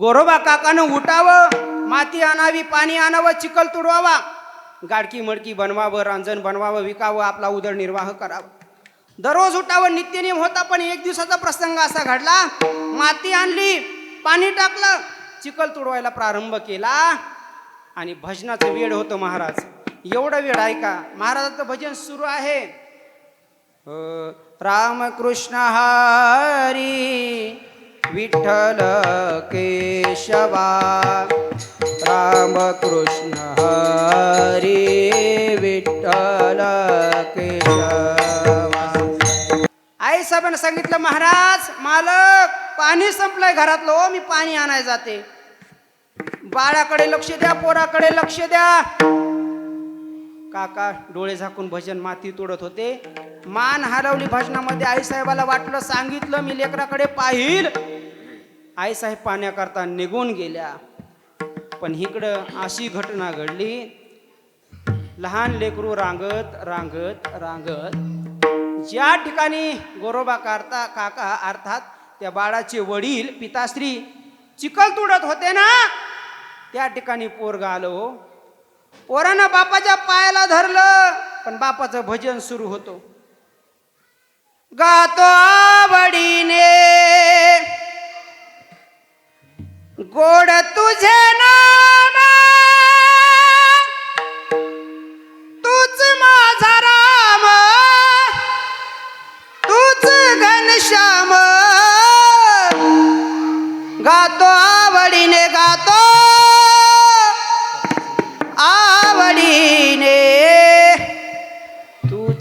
गोरोबा काकानं उठावं माती आणावी पाणी आणावं चिखल तुडवावा. गाडकी मडकी बनवावं रांजण बनवावं विकावं आपला उदरनिर्वाह करावा. दररोज उठावं नित्यनियम होता पण एक दिवसाचा प्रसंग असा घडला. माती आणली पाणी टाकलं चिखल तुडवायला प्रारंभ केला. आणि भजनाचं वेळ होतं महाराज. एवढं वेळ ऐका महाराजाचं भजन सुरू आहे. रामकृष्ण हरी. विठ्ठल केशवा रामकृष्ण हरी विठ्ठल केशवा. आई साहेबांना सांगितलं महाराज मालक पाणी संपलंय घरातलं हो मी पाणी आणाय जाते. बाळाकडे लक्ष द्या पोराकडे लक्ष द्या. काका डोळे झाकून भजन माती तोडत होते. मान हरवली भजनामध्ये. आईसाहेबाला वाटलं सांगितलं मी लेकराकडे पाहिल. आईसाहेब पाहण्याकरता निघून गेल्या. पण इकडं अशी घटना घडली. लहान लेकरू रांगत रांगत रांगत. ज्या ठिकाणी गोरोबा करता काका अर्थात त्या बाळाचे वडील पिताश्री चिखल तुडत होते ना त्या ठिकाणी पोरग आलो हो. पोरानं बापाच्या पायाला धरलं पण बापाचं भजन सुरू होतो. गातो आवडीने गोड तुझे नाम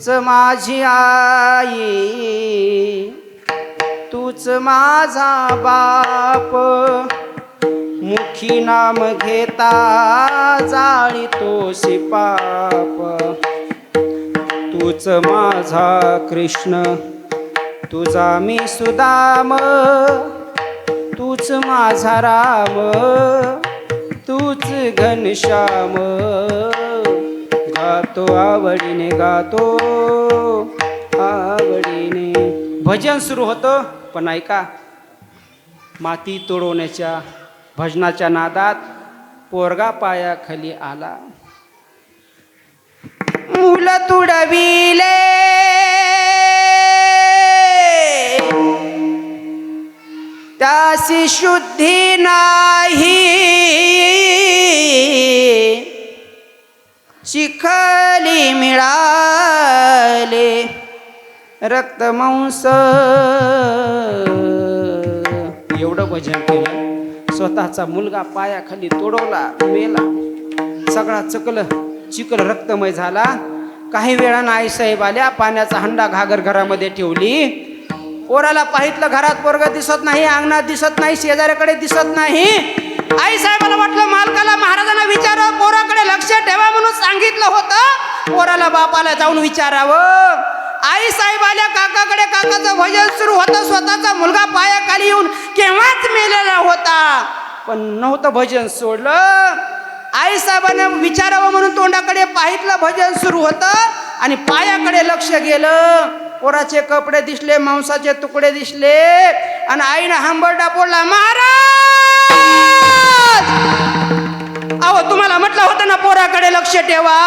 तूच माझी आई तूच माझा बाप. मुखी नाम घेता जाळीतो पाप. तूच माझा कृष्ण तुझा मी सुदाम. तूच माझा राम तूच घनश्याम. गातो आवडीने गातो आवडीने. भजन सुरू होतं पण ऐका माती तोडवण्याच्या भजनाच्या नादात पोरगा पायाखाली आला. मुलं तुडविले. त्याशी शुद्धी नाही. शिखली मिळाले. रक्तमांस एवढं भजन केलं. स्वतःचा मुलगा पायाखाली तोडवला मेला. सगळा चकल चिकल रक्तमय झाला. काही वेळानं आईसाहेब आल्या पाण्याचा हंडा घागर घरामध्ये ठेवली. पोराला पाहितलं घरात पोरग दिसत नाही अंगणात दिसत नाही शेजाऱ्याकडे दिसत नाही. आई साहेबाला वाटलं मालकाला महाराजांना विचार पोराकडे लक्ष ठेवा पोराला बापाला जाऊन विचारावं. आई साहेब आल्या काकाकडे काकाचं भजन सुरू होतं स्वतःचा मुलगा पायाखाली येऊन केव्हाच मेलेला होता. पण नव्हतं भजन सोडलं. आई साहेबांना विचारावं म्हणून तोंडाकडे पाहितलं भजन सुरू होतं आणि पायाकडे लक्ष गेलं. पोराचे कपडे दिसले मांसाचे तुकडे दिसले आणि आईनं हांबरडा पोडला महाराज! अहो तुम्हाला म्हटलं होतं ना पोराकडे लक्ष ठेवा.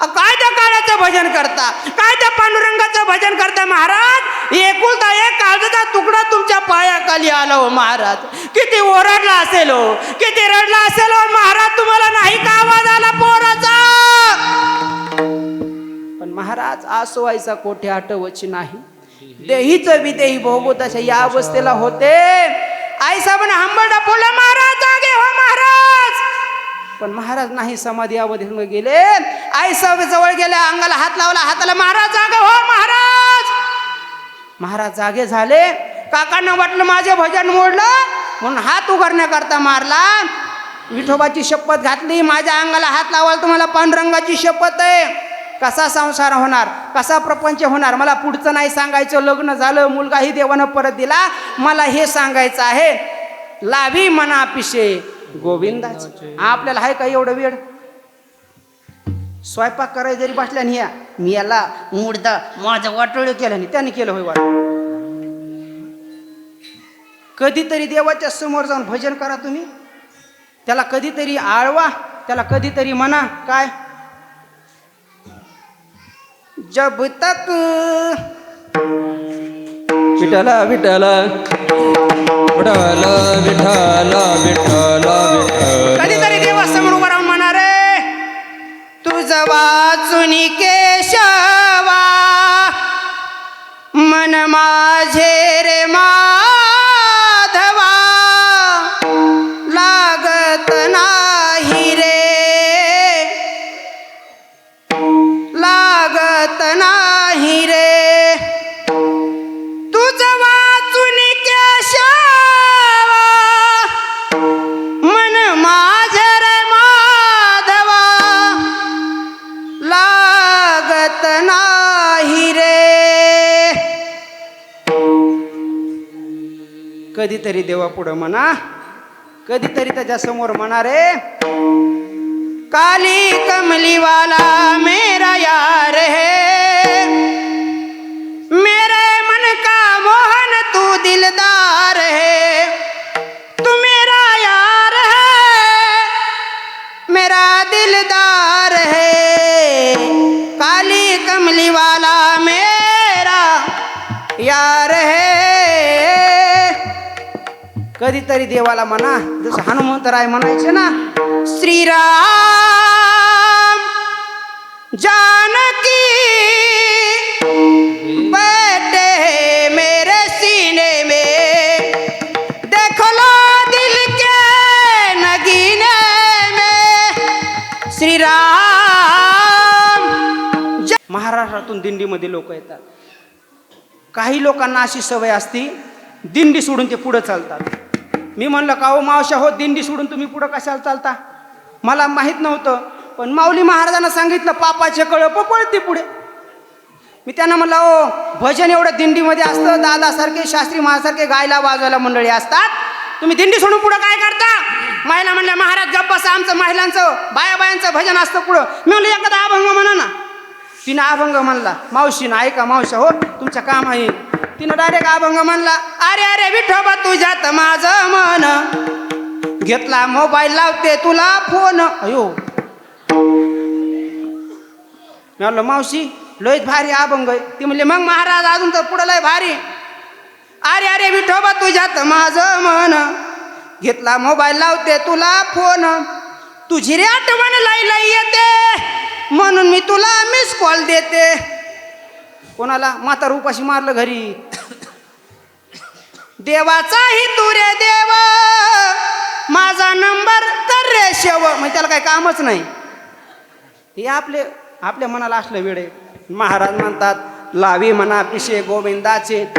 काय त्या काळाचं भजन करता काय त्या पांडुरंगाचं भजन करता महाराज. एकुलता एक काळजाचा तुकडा तुमच्या पायाखाली आला हो महाराज. किती ओरडला असेल हो किती रडला असेल हो महाराज तुम्हाला नाही का आवाज आला पोराचा? पण महाराज आसवायचा कोठे आठवची नाही. देहीच विदेही भोगवताच्या या अवस्थेला होते. आई साहेबांना हंबरडा पोळला महाराज. पण महाराज नाही समाधी अवधी गेले. आई जवळ गेल्या अंगाला हात लावला हाताला महाराज जागा हो महाराज! महाराज जागे झाले. काकांना वाटलं माझे भजन मोडलं म्हणून हात उघडण्याकरता मारला. विठोबाची शपथ घातली माझ्या अंगाला हात लावाल तुम्हाला पांडुरंगाची शपथ आहे. कसा संसार होणार? कसा प्रपंच होणार? मला पुढचं नाही सांगायचं. लग्न झालं मुलगाही देवानं परत दिला. मला हे सांगायचं आहे. लावी मना पिशे गोविंदाच. आपल्याला आहे का एवढं वेळ? स्वयंपाक करायला जरी बसल्या नाही या मी याला मुडदा माझं वाटोळ केलं नाही त्याने केलं होय वाट. कधीतरी देवाच्या समोर जाऊन भजन करा तुम्ही. त्याला कधीतरी आळवा त्याला कधीतरी म्हणा काय? जब तक विठ्ठल विठ्ठल. विठ्ठल विठ्ठल विठ्ठल विठ्ठल. कधीतरी देवासमोर राहून म्हणा रे. तुझं वाचून केशवा मन माझे रे मा कधीतरी देवा पुढं म्हणा. कधीतरी त्याच्यासमोर म्हणा रे. काली कमलीवाला मेरा यार है. कधीतरी देवाला म्हणा जसं हनुमंतराय म्हणायचे ना श्रीराम जानकी बटे मेरे सीने में देखो लो दिल के नगीने में श्रीराम महाराष्ट्रातून दिंडीमध्ये लोक येतात. काही लोकांना अशी सवय असती दिंडी सोडून ते पुढं चालतात. मी म्हणलं का हो मावशा हो दिंडी सोडून तुम्ही पुढं कशाला चालता? मला माहीत नव्हतं पण माऊली महाराजांना सांगितलं पापाचे कळप पळते पुढे. मी त्यांना म्हणलं ओ भजन एवढं दिंडीमध्ये असतं दादासारखे शास्त्री महासारखे गायला वाजवायला मंडळी असतात. तुम्ही दिंडी सोडून पुढं काय करता? महिला म्हणल्या महाराज गप्प आमचं महिलांचं बाया बायांचं भजन असतं पुढं. मी म्हणलं एखादा अभंग म्हणा ना. तिनं अभंग म्हणला मावशीनं ऐका मावशा हो तुमचं काम आहे तिनं डायरेक्ट अभंग म्हणला अरे अरे विठोबा तुझ्यात माझं मन. घेतला मोबाईल लावते तुला फोन अयो. मी म्हणलं मावशी लोहित भारी अभंग आहे. ती म्हणले मग महाराज अजून तर पुढं लय भारी. अरे अरे विठोबा तुझ्यात माझं मन. घेतला मोबाईल लावते तुला फोन तुझी रे आठवण लाई लाई येते म्हणून मी तुला मिस कॉल देते. कोणाला? म्हातार उपाशी मारलं घरी. देवाचाही तू रे देव. माझा नंबर तर रे शेव. म्हणजे त्याला काही कामच नाही. हे आपले आपल्या मनाला असलं वेळ आहे. महाराज म्हणतात लावी म्हणा पिशे गोविंदाचे.